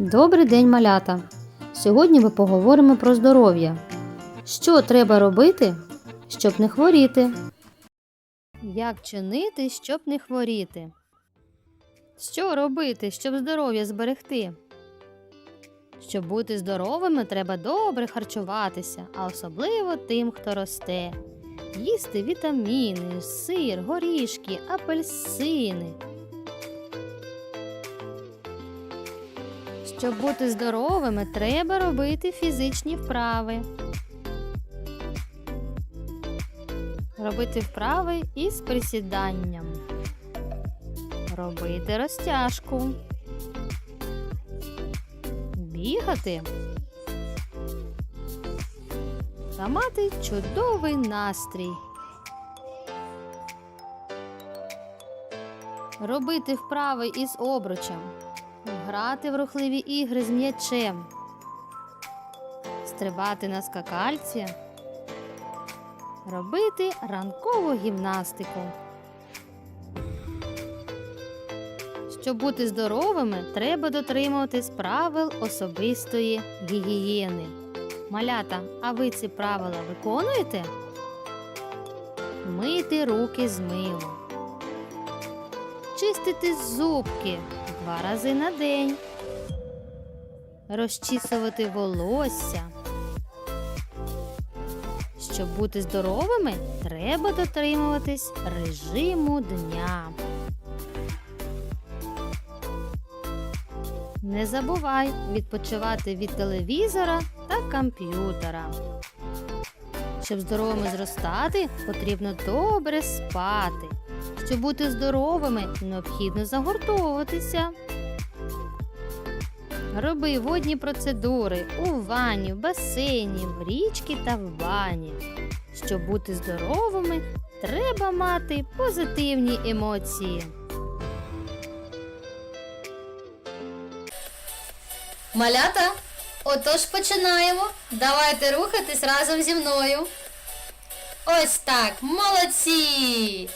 Добрий день, малята! Сьогодні ми поговоримо про здоров'я. Що треба робити, щоб не хворіти? Як чинити, щоб не хворіти? Що робити, щоб здоров'я зберегти? Щоб бути здоровими, треба добре харчуватися, а особливо тим, хто росте. Їсти вітаміни, сир, горішки, апельсини. Щоб бути здоровими, треба робити фізичні вправи. Робити вправи із присіданням. Робити розтяжку. Бігати. Та мати чудовий настрій. Робити вправи із обручем. Грати в рухливі ігри з м'ячем, стрибати на скакальці, робити ранкову гімнастику. Щоб бути здоровими, треба дотримуватись правил особистої гігієни. Малята, а ви ці правила виконуєте? Мити руки з милом. Чистити зубки два рази на день. Розчісувати волосся. Щоб бути здоровими, треба дотримуватись режиму дня. Не забувай відпочивати від телевізора та комп'ютера. Щоб здоровими зростати, потрібно добре спати. Щоб бути здоровими, необхідно загортовуватися. Роби водні процедури у ванні, в басейні, в річці та в бані. Щоб бути здоровими, треба мати позитивні емоції. Малята, отож починаємо. Давайте рухатись разом зі мною. Ось так, молодці!